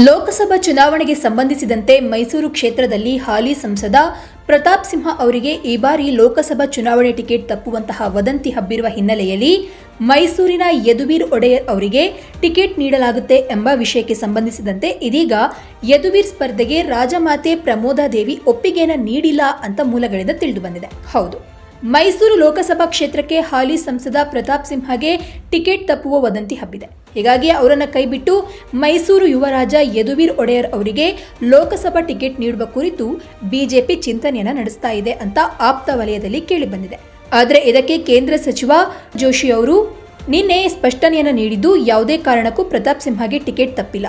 ಲೋಕಸಭಾ ಚುನಾವಣೆಗೆ ಸಂಬಂಧಿಸಿದಂತೆ ಮೈಸೂರು ಕ್ಷೇತ್ರದಲ್ಲಿ ಹಾಲಿ ಸಂಸದ ಪ್ರತಾಪ್ ಸಿಂಹ ಅವರಿಗೆ ಈ ಬಾರಿ ಲೋಕಸಭಾ ಚುನಾವಣೆ ಟಿಕೆಟ್ ತಪ್ಪುವಂತಹ ವದಂತಿ ಹಬ್ಬಿರುವ ಹಿನ್ನೆಲೆಯಲ್ಲಿ ಮೈಸೂರಿನ ಯದುವೀರ್ ಒಡೆಯರ್ ಅವರಿಗೆ ಟಿಕೆಟ್ ನೀಡಲಾಗುತ್ತೆ ಎಂಬ ವಿಷಯಕ್ಕೆ ಸಂಬಂಧಿಸಿದಂತೆ ಇದೀಗ ಯದುವೀರ್ ಸ್ಪರ್ಧೆಗೆ ರಾಜಮಾತೆ ಪ್ರಮೋದಾದೇವಿ ಒಪ್ಪಿಗೆಯನ್ನು ನೀಡಿಲ್ಲ ಅಂತ ಮೂಲಗಳಿಂದ ತಿಳಿದುಬಂದಿದೆ ಹೌದು. ಮೈಸೂರು ಲೋಕಸಭಾ ಕ್ಷೇತ್ರಕ್ಕೆ ಹಾಲಿ ಸಂಸದ ಪ್ರತಾಪ್ ಸಿಂಹಗೆ ಟಿಕೆಟ್ ತಪ್ಪುವ ವದಂತಿ ಹಬ್ಬಿದೆ. ಹೀಗಾಗಿ ಅವರನ್ನು ಕೈಬಿಟ್ಟು ಮೈಸೂರು ಯುವರಾಜ ಯದುವೀರ್ ಒಡೆಯರ್ ಅವರಿಗೆ ಲೋಕಸಭಾ ಟಿಕೆಟ್ ನೀಡುವ ಕುರಿತು ಬಿಜೆಪಿ ಚಿಂತನೆಯನ್ನ ನಡೆಸ್ತಾ ಇದೆ ಅಂತ ಆಪ್ತ ವಲಯದಲ್ಲಿ ಕೇಳಿಬಂದಿದೆ ಆದರೆ ಇದಕ್ಕೆ ಕೇಂದ್ರ ಸಚಿವ ಜೋಶಿ ಅವರು ನಿನ್ನೆ ಸ್ಪಷ್ಟನೆಯನ್ನು ನೀಡಿದ್ದು ಯಾವುದೇ ಕಾರಣಕ್ಕೂ ಪ್ರತಾಪ್ ಸಿಂಹಗೆ ಟಿಕೆಟ್ ತಪ್ಪಿಲ್ಲ.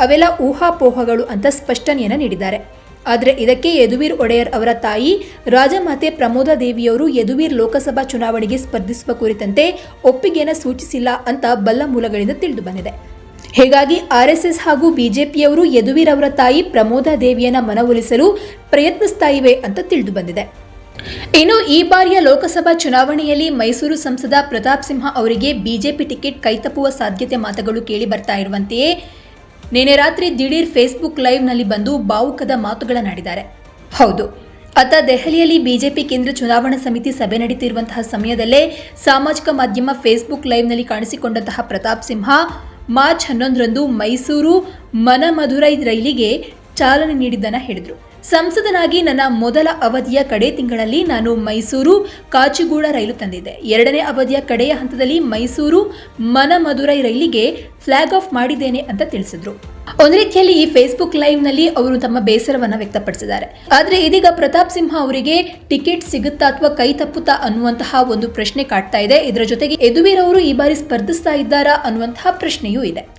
ಅವೆಲ್ಲ ಊಹಾಪೋಹಗಳು ಅಂತ ಸ್ಪಷ್ಟನೆಯನ್ನು ನೀಡಿದ್ದಾರೆ. ಆದರೆ ಇದಕ್ಕೆ ಯದುವೀರ್ ಒಡೆಯರ್ ಅವರ ತಾಯಿ ರಾಜಮಾತೆ ಪ್ರಮೋದ ದೇವಿಯವರು ಯದುವೀರ್ ಲೋಕಸಭಾ ಚುನಾವಣೆಗೆ ಸ್ಪರ್ಧಿಸುವ ಕುರಿತಂತೆ ಒಪ್ಪಿಗೆಯನ್ನು ಸೂಚಿಸಿಲ್ಲ ಅಂತ ಬಲ್ಲ ಮೂಲಗಳಿಂದ ತಿಳಿದು ಬಂದಿದೆ. ಹೀಗಾಗಿ ಆರ್ಎಸ್ಎಸ್ ಹಾಗೂ ಬಿಜೆಪಿಯವರು ಯದುವೀರ್ ಅವರ ತಾಯಿ ಪ್ರಮೋದ ದೇವಿಯನ್ನ ಮನವೊಲಿಸಲು ಪ್ರಯತ್ನಿಸ್ತಾ ಇವೆ ಅಂತ ತಿಳಿದು ಬಂದಿದೆ. ಇನ್ನು ಈ ಬಾರಿಯ ಲೋಕಸಭಾ ಚುನಾವಣೆಯಲ್ಲಿ ಮೈಸೂರು ಸಂಸದ ಪ್ರತಾಪ್ ಸಿಂಹ ಅವರಿಗೆ ಬಿಜೆಪಿ ಟಿಕೆಟ್ ಕೈತಪ್ಪುವ ಸಾಧ್ಯತೆ ಮಾತುಗಳು ಕೇಳಿ ಬರ್ತಾ ಇರುವಂತೆಯೇ ನಿನ್ನೆ ರಾತ್ರಿ ದಿಢೀರ್ ಫೇಸ್ಬುಕ್ ಲೈವ್ನಲ್ಲಿ ಬಂದು ಭಾವುಕದ ಮಾತುಗಳನ್ನಾಡಿದ್ದಾರೆ ಹೌದು, ಅತ್ತ ದೆಹಲಿಯಲ್ಲಿ ಬಿಜೆಪಿ ಕೇಂದ್ರ ಚುನಾವಣಾ ಸಮಿತಿ ಸಭೆ ನಡೀತಿರುವಂತಹ ಸಮಯದಲ್ಲೇ ಸಾಮಾಜಿಕ ಮಾಧ್ಯಮ ಫೇಸ್ಬುಕ್ ಲೈವ್ನಲ್ಲಿ ಕಾಣಿಸಿಕೊಂಡಂತಹ ಪ್ರತಾಪ್ ಸಿಂಹ ಮಾರ್ಚ್ ಹನ್ನೊಂದರಂದು ಮೈಸೂರು ಮನಮಧುರೈ ರೈಲಿಗೆ ಚಾಲನೆ ನೀಡಿದ್ದನ್ನು ಹೇಳಿದರು. ಸಂಸದನಾಗಿ ನನ್ನ ಮೊದಲ ಅವಧಿಯ ಕಡೆ ತಿಂಗಳಲ್ಲಿ ನಾನು ಮೈಸೂರು, ಕಾಚಿಗೂಡ ರೈಲು ತಂದಿದ್ದೆ. ಎರಡನೇ ಅವಧಿಯ ಕಡೆಯ ಹಂತದಲ್ಲಿ ಮೈಸೂರು, ಮನಮಧುರೈ ರೈಲಿಗೆ ಫ್ಲಾಗ್ ಆಫ್ ಮಾಡಿದ್ದೇನೆ ಅಂತ ತಿಳಿಸಿದ್ರು. ಒಂದು ರೀತಿಯಲ್ಲಿ ಈ ಫೇಸ್ಬುಕ್ ಲೈವ್ನಲ್ಲಿ ಅವರು ತಮ್ಮ ಬೇಸರವನ್ನ ವ್ಯಕ್ತಪಡಿಸಿದ್ದಾರೆ. ಆದರೆ ಇದೀಗ ಪ್ರತಾಪ್ ಸಿಂಹ ಅವರಿಗೆ ಟಿಕೆಟ್ ಸಿಗುತ್ತಾ ಅಥವಾ ಕೈ ತಪ್ಪುತ್ತಾ ಅನ್ನುವಂತಹ ಒಂದು ಪ್ರಶ್ನೆ ಕಾಡ್ತಾ ಇದೆ. ಇದರ ಜೊತೆಗೆ ಯದುವೀರ್ ಅವರು ಈ ಬಾರಿ ಸ್ಪರ್ಧಿಸ್ತಾ ಇದ್ದಾರಾ ಅನ್ನುವಂತಹ ಪ್ರಶ್ನೆಯೂ ಇದೆ.